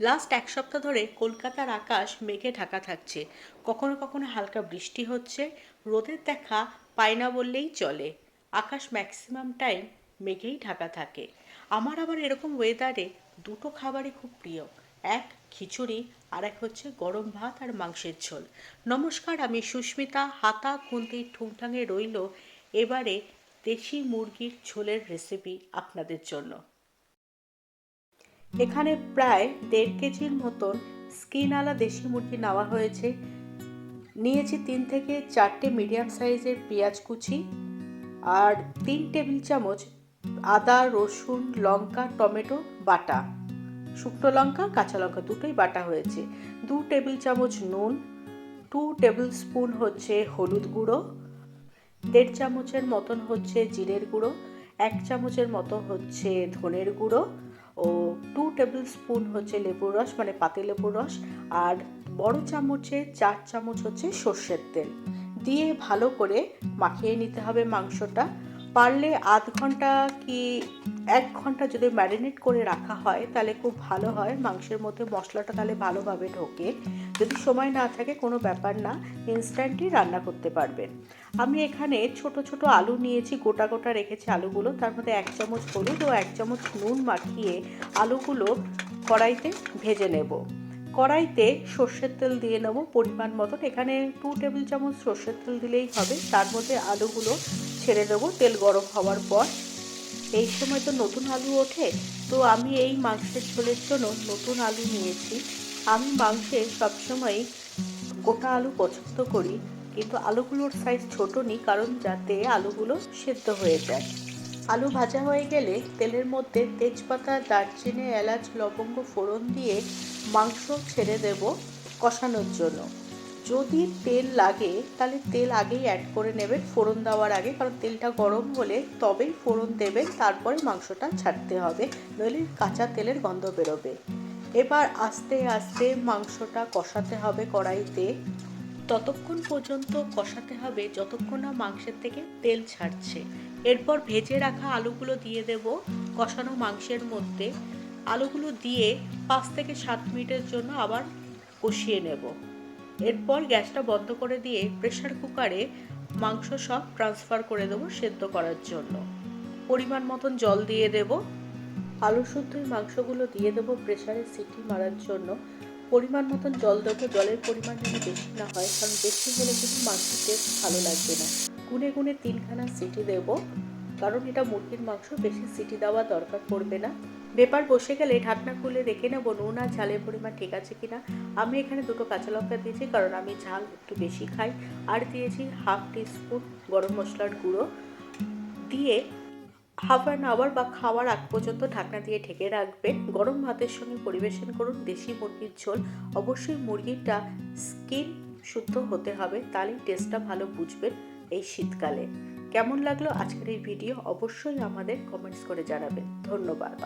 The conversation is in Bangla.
লাস্ট এক সপ্তাহ ধরে কলকাতার আকাশ মেঘে ঢাকা থাকছে। কখনো কখনো হালকা বৃষ্টি হচ্ছে। রোদের দেখা পায় না বললেই চলে। আকাশ ম্যাক্সিমাম টাইম মেঘেই ঢাকা থাকে। আমার আবার এরকম ওয়েদারে দুটো খাবারই খুব প্রিয়। এক খিচুড়ি আর এক হচ্ছে গরম ভাত আর মাংসের ঝোল। নমস্কার, আমি সুস্মিতা। হাতা খুন্তির ঠুংঠাঙে রইল। এবারে দেশি মুরগির ঝোলের রেসিপি আপনাদের জন্য। এখানে প্রায় দেড় কেজির মতন স্কিনওয়ালা দেশি মুরগি নেওয়া হয়েছে। নিয়েছি তিন থেকে চারটে মিডিয়াম সাইজের পেঁয়াজ কুচি আর তিন টেবিল চামচ আদা, রসুন, লঙ্কা, টমেটো, বাটা। শুকনো লঙ্কা, কাঁচা লঙ্কা দুটোই বাটা হয়েছে। দু টেবিল চামচ নুন টু টেবিল স্পুন হচ্ছে হলুদ গুঁড়ো, দেড় চামচের মতন হচ্ছে জিরের গুঁড়ো, এক চামচের মতো হচ্ছে ধনের গুঁড়ো ও টেবিল স্পুন হচ্ছে লেবুর রস মানে পাতি লেবুর রস, আর বড় চামচে চার চামচ হচ্ছে সর্ষের তেল। দিয়ে ভালো করে মাখিয়ে নিতে হবে মাংসটা। পারলে আধ ঘণ্টা কি এক ঘণ্টা যদি ম্যারিনেট করে রাখা হয়, তাহলে খুব ভালো হয়। মাংসের মধ্যে মশলাটা তাহলে ভালোভাবে ঢোকে। যদি সময় না থাকে, কোনো ব্যাপার না ইনস্ট্যান্টই রান্না করতে পারবেন। আমি এখানে ছোট ছোট আলু নিয়েছি, গোটা গোটা রেখেছি আলুগুলো। তার মধ্যে এক চামচ হলুদ ও এক চামচ নুন মাখিয়ে আলুগুলো কড়াইতে ভেজে নেব। কড়াইতে সর্ষের তেল দিয়ে নেব পরিমাণ মতন। এখানে টু টেবিল চামচ সর্ষের তেল দিলেই হবে। তার মধ্যে আলুগুলো ছেড়ে দেবো। তেল গরম হওয়ার পর এই সময় তো নতুন আলু ওঠে, তো আমি এই মাংসের ঝোলের জন্য নতুন আলু নিয়েছি। আমি মাংসে সবসময় গোটা আলু পছন্দ করি, কিন্তু আলুগুলোর সাইজ ছোটো নিই কারণ যাতে আলুগুলো সেদ্ধ হয়ে যায়। আলু ভাজা হয়ে গেলে তেলের মধ্যে তেজপাতা, দারচিনি, এলাচ, লবঙ্গ ফোড়ন দিয়ে মাংস ছেড়ে দেব কষানোর জন্য। যদি তেল লাগে, তাহলে তেল আগেই অ্যাড করে নেবেন, ফোড়ন দেওয়ার আগে, কারণ তেলটা গরম হলে তবেই ফোড়ন দেবেন, তারপরে মাংসটা ছাড়তে হবে, নইলে কাঁচা তেলের গন্ধ বেরোবে। এবার আস্তে আস্তে মাংসটা কষাতে হবে কড়াইতে। ততক্ষণ পর্যন্ত কষাতে হবে, যতক্ষণ না মাংসের থেকে তেল ছাড়ছে। এরপর ভেজে রাখা আলুগুলো দিয়ে দেব কষানো মাংসের মধ্যে। আলুগুলো দিয়ে পাঁচ থেকে সাত মিনিটের জন্য আবার কষিয়ে নেব। এরপর গ্যাসটা বন্ধ করে দিয়ে প্রেশার কুকারে মাংস সব ট্রান্সফার করে দেবো সেদ্ধ করার জন্য। পরিমাণ মতন জল দিয়ে দেব। আলু শুদ্ধই মাংসগুলো দিয়ে দেবো প্রেশারে সিটি মারার জন্য। পরিমাণ মতন জল দেবো, জলের পরিমাণ যেন বেশি না হয়, কারণ বেশি হলে কিন্তু মাংসের টেস্ট ভালো লাগবে না। গুনে গুনে তিনখানা সিটি দেবো। কারণ এটা মুরগির মাংস, বেশি সিটি দেওয়া দরকার পড়বে না। ব্যাপার বসে গেলে ঢাকনা খুলে দেখে নেব। নুন আর ঝালের পরিমাণ ঠিক আছে কিনা? আমি এখানে দুটো কাঁচা লঙ্কা দিয়েছি কারণ আমি ঝাল একটু বেশি খাই। আর দিয়েছি হাফ টিস্পুন গরম মশলার গুঁড়ো। দিয়ে হাফ অ্যান আওয়ার বা খাওয়ার আগ পর্যন্ত ঢাকনা দিয়ে ঢেকে রাখবেন গরম ভাতের সঙ্গে পরিবেশন করুন দেশি মুরগির ঝোল। অবশ্যই মুরগিটা স্কিন শুদ্ধ হতে হবে, তাহলেই টেস্টটা ভালো বুঝবেন এই শীতকালে। কেমন লাগল আজকের এই ভিডিও অবশ্যই আমাদের কমেন্টস করে জানাবেন। ধন্যবাদ।